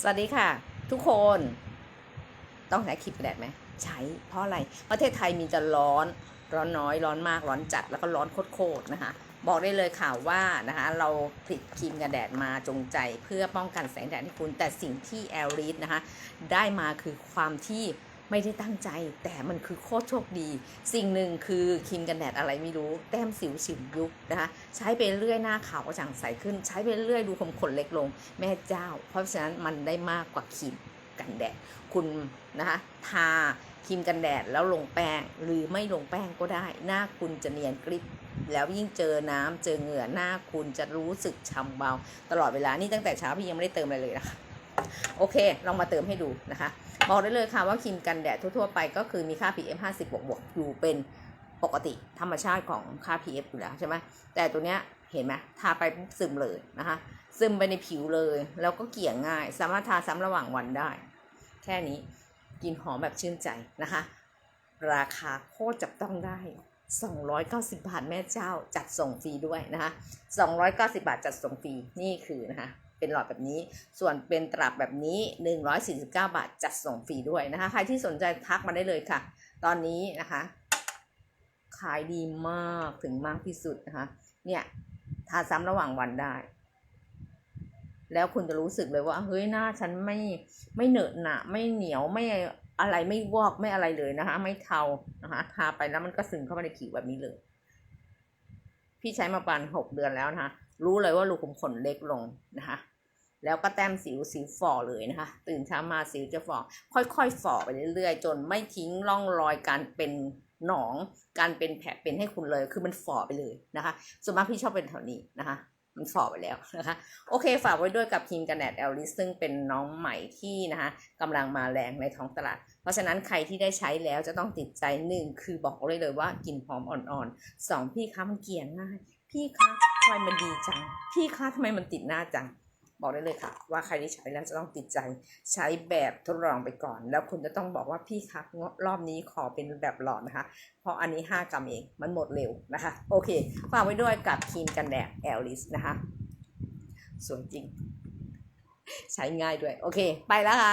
สวัสดีค่ะ ทุกคนต้องใช้ครีมกันแดดไหมใช้เพราะอะไร ประเทศไทยมีจะร้อนร้อนน้อยร้อนมากร้อนจัดแล้วก็ร้อนโคตรๆนะคะ บอกได้เลยค่ะว่านะคะเราผลิตครีมกันแดดมาจงใจเพื่อป้องกันแสงแดดให้คุณแต่สิ่งที่แอลลีดนะคะได้มาคือความที่ ไม่ได้ตั้งใจ แต่มันคือโคตรโชคดี สิ่งหนึ่งคือครีมกันแดดอะไรไม่รู้ แต้มสิวสิวยุบนะคะใช้ไปเรื่อยหน้าขาวกระจ่างใสขึ้น ใช้ไปเรื่อยดูขมขนเล็กลง แม่เจ้า เพราะฉะนั้นมันได้มากกว่าครีมกันแดด คุณนะคะทาครีมกันแดดแล้วลงแป้งหรือไม่ลงแป้งก็ได้ หน้าคุณจะเนียนกริบแล้วยิ่งเจอน้ำเจอเหงื่อหน้าคุณจะรู้สึกช่ำเบา ตลอดเวลานี่ตั้งแต่เช้าพี่ยังไม่ได้เติมอะไรเลยนะคะ โอเค ลองมาเติมให้ดูนะคะบอกได้เลยค่ะว่าครีมกันแดดทั่วๆไปก็คือมีค่า PM 50บวกบวกอยู่เป็นปกติธรรมชาติของค่า PM อยู่แล้วใช่ไหมแต่ตัวเนี้ยเห็นไหมทาไปปุ๊บซึมเลยนะคะ ซึมไปในผิวเลย แล้วก็เกี่ยงง่าย สามารถทาซ้ำระหว่างวันได้ แค่นี้กลินหอมแบบชื่นใจนะคะ ราคาโคตรจับต้องได้ 290 บาทแม่เจ้าจัดส่งฟรีด้วยนะคะ 290 บาทจัดส่งฟรี นี่คือนะคะ เป็นหลอดแบบนี้ ส่วนเป็นตลับแบบนี้ 149 บาทจัดส่งฟรีด้วยนะคะ ใครที่สนใจทักมาได้เลยค่ะ ตอนนี้นะคะ ขายดีมากถึงมากที่สุดนะคะ เนี่ยทาซ้ำระหว่างวันได้ แล้วคุณจะรู้สึกเลยว่า เฮ้ยหน้าฉันไม่ไม่เหนอะหนะไม่เหนียวไม่อะไรไม่วอกไม่อะไรเลยนะคะ ไม่เทานะคะทาไปแล้วมันก็ซึมเข้ามาในผิวแบบนี้เลย พี่ใช้มาประมาณหกเดือนแล้วนะคะ รู้เลยว่ารูขุมขนเล็กลงนะคะ แล้วก็แต้มสิวสิวฝ่อเลยนะคะ ตื่นเช้ามาสิวจะฝ่อค่อยๆฝ่อไปเรื่อยๆ จนไม่ทิ้งร่องรอยการเป็นหนองการเป็นแผลเป็นให้คุณเลยคือมันฝ่อไปเลยนะคะ ส่วนมากพี่ชอบเป็นแถวนี้นะคะมันฝ่อไปแล้วนะคะ โอเค ฝากไว้ด้วยกับครีมกันแดดแอลลิสซึ่งเป็นน้องใหม่ที่นะคะกำลังมาแรงในท้องตลาด เพราะฉะนั้นใครที่ได้ใช้แล้วจะต้องติดใจหนึ่งคือบอกเลยเลยว่ากลิ่นหอมอ่อนๆสองพี่คะมันเกลี่ยง่าย พี่คะทำไมมันดีจัง พี่คะทำไมมันติดหน้าจัง บอกได้เลยค่ะ ว่าใครที่ใช้แล้วจะต้องติดใจ ใช้แบบทดลองไปก่อน แล้วคุณจะต้องบอกว่าพี่ครับรอบนี้ขอเป็นแบบหลอดนะคะ เพราะอันนี้ 5 กรัมเองมันหมดเร็วนะคะ โอเคฝากไว้ด้วยกับครีมกันแดดแอลลิสนะคะสวยจริง ใช้ง่ายด้วย โอเค ไปแล้วค่ะ